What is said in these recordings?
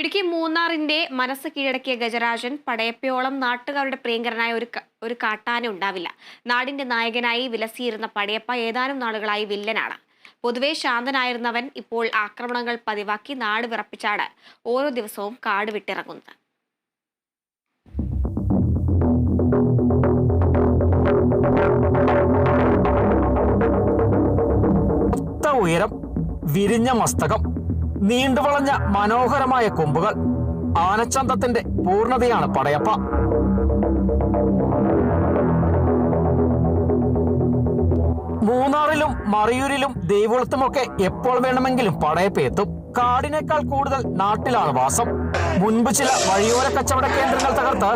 ഇടുക്കി മൂന്നാറിന്റെ മനസ്സ് കീഴടക്കിയ ഗജരാജൻ പടയപ്പയോളം നാട്ടുകാരുടെ പ്രിയങ്കരനായ ഒരു ഒരു കാട്ടാന ഉണ്ടാവില്ല. നാടിന്റെ നായകനായി വിലസിയിരുന്ന പടയപ്പ ഏതാനും നാളുകളായി വില്ലനാണ്. പൊതുവെ ശാന്തനായിരുന്നവൻ ഇപ്പോൾ ആക്രമണങ്ങൾ പതിവാക്കി നാട് വിറപ്പിച്ചാണ് ഓരോ ദിവസവും കാട് വിട്ടിറങ്ങുന്നത്. ഉയരം വിരിഞ്ഞ മസ്തകം. നീണ്ടുവളഞ്ഞ മനോഹരമായ കൊമ്പുകൾ ആനച്ചന്തത്തിന്റെ പൂർണതയാണ് പടയപ്പ. മൂന്നാറിലും മറയൂരിലും ദേവുളത്തുമൊക്കെ എപ്പോൾ വേണമെങ്കിലും പടയപ്പ എത്തും. കാടിനേക്കാൾ കൂടുതൽ നാട്ടിലാണ് വാസം. മുൻപ് ചില വഴിയോര കച്ചവട കേന്ദ്രങ്ങൾ തകർത്ത്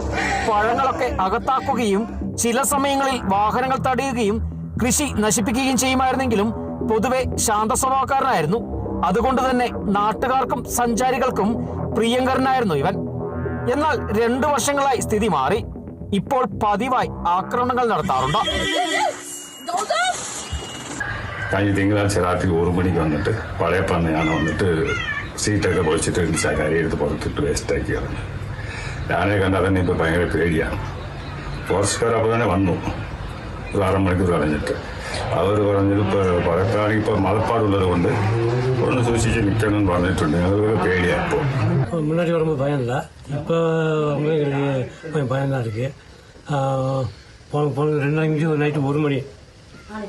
പഴങ്ങളൊക്കെ അകത്താക്കുകയും ചില സമയങ്ങളിൽ വാഹനങ്ങൾ തടയുകയും കൃഷി നശിപ്പിക്കുകയും ചെയ്യുമായിരുന്നെങ്കിലും പൊതുവെ ശാന്ത സ്വഭാവക്കാരനായിരുന്നു അതുകൊണ്ട് തന്നെ നാട്ടുകാർക്കും സഞ്ചാരികൾക്കും പ്രിയങ്കരനായിരുന്നു ഇവൻ. എന്നാൽ രണ്ടു വർഷങ്ങളായി സ്ഥിതി മാറി. ഇപ്പോൾ പതിവായി ആക്രമണങ്ങൾ നടത്താറുണ്ട്. കഴിഞ്ഞ തിങ്കളാഴ്ച രാത്രി ഒരു മണിക്ക് വന്നിട്ട് പഴയ പന്നയാണ് വന്നിട്ട് സീറ്റൊക്കെ പൊളിച്ചിട്ട് കരി എടുത്ത് പുറത്തിട്ട് വേസ്റ്റാക്കി കളഞ്ഞു. ഞാനെ കണ്ട തന്നെ ഇപ്പൊ ഭയങ്കര പേടിയാണ്. ഫോറസ്റ്റുകാർ അപ്പോൾ തന്നെ വന്നു. ഒരു അരമണിക്കൂർ കളഞ്ഞിട്ട് അവർ പറഞ്ഞത് ഇപ്പോൾ പഴയപ്പാണെങ്കിൽ ഇപ്പോൾ മലപ്പാടുള്ളത് കൊണ്ട് ഒന്ന് സൂക്ഷിച്ച് നിൽക്കണം എന്ന് പറഞ്ഞിട്ടുണ്ട് ഞങ്ങൾക്ക് പേടിയാണ് ഇപ്പോൾ இப்போ முன்னாடி வரும்போது பயம் இல்லை இப்போ வந்து எங்களுக்கு கொஞ்சம் பயம் தான் இருக்குது போன போன ரெண்டு நாளைக்கு ஒரு நைட்டு ஒரு மணி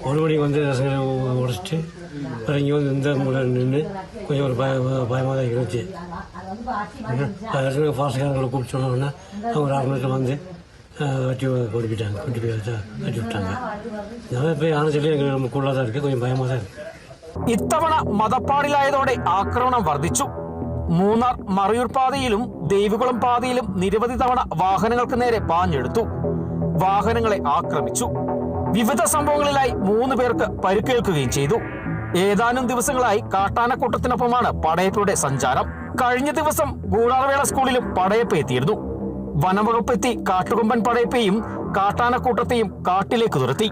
ஒரு மணிக்கு வந்து ரசங்களை உடச்சிட்டு அப்புறம் இங்கே வந்து இந்த மூலை நின்று கொஞ்சம் ஒரு பய பயமாக தான் இருந்துச்சு ரசங்க ஃபாஸ்ட்காரங்களை கூப்பிட்டு சொன்னோன்னா அவங்க ஒரு அரை மணிக்கு வந்து ஆஹ், வெட்டி கொண்டு போயிட்டாங்க கொண்டு போய் வச்சா வெட்டி விட்டாங்க நான் இப்போ யானை சொல்லி எங்களுக்கு நமக்குள்ளாக தான் இருக்குது கொஞ்சம் பயமாக தான் இருக்குது ഇത്തവണ മതപ്പാടിലായതോടെ ആക്രമണം വർദ്ധിച്ചു. മൂന്നാർ മറയൂർ പാതയിലും ദേവികുളം പാതയിലും നിരവധി തവണ വാഹനങ്ങൾക്ക് നേരെ പാഞ്ഞെടുത്തു. വാഹനങ്ങളെ ആക്രമിച്ചു. വിവിധ സംഭവങ്ങളിലായി മൂന്ന് പേർക്ക് പരിക്കേൽക്കുകയും ചെയ്തു. ഏതാനും ദിവസങ്ങളായി കാട്ടാനക്കൂട്ടത്തിനൊപ്പമാണ് പടയപ്പയുടെ സഞ്ചാരം. കഴിഞ്ഞ ദിവസം ഗൂഢാർവേള സ്കൂളിലും പടയപ്പ എത്തിയിരുന്നു. വനംവകുപ്പെത്തി കാട്ടുകൊമ്പൻ പടയപ്പയും കാട്ടാനക്കൂട്ടത്തെയും കാട്ടിലേക്ക് തുരത്തി.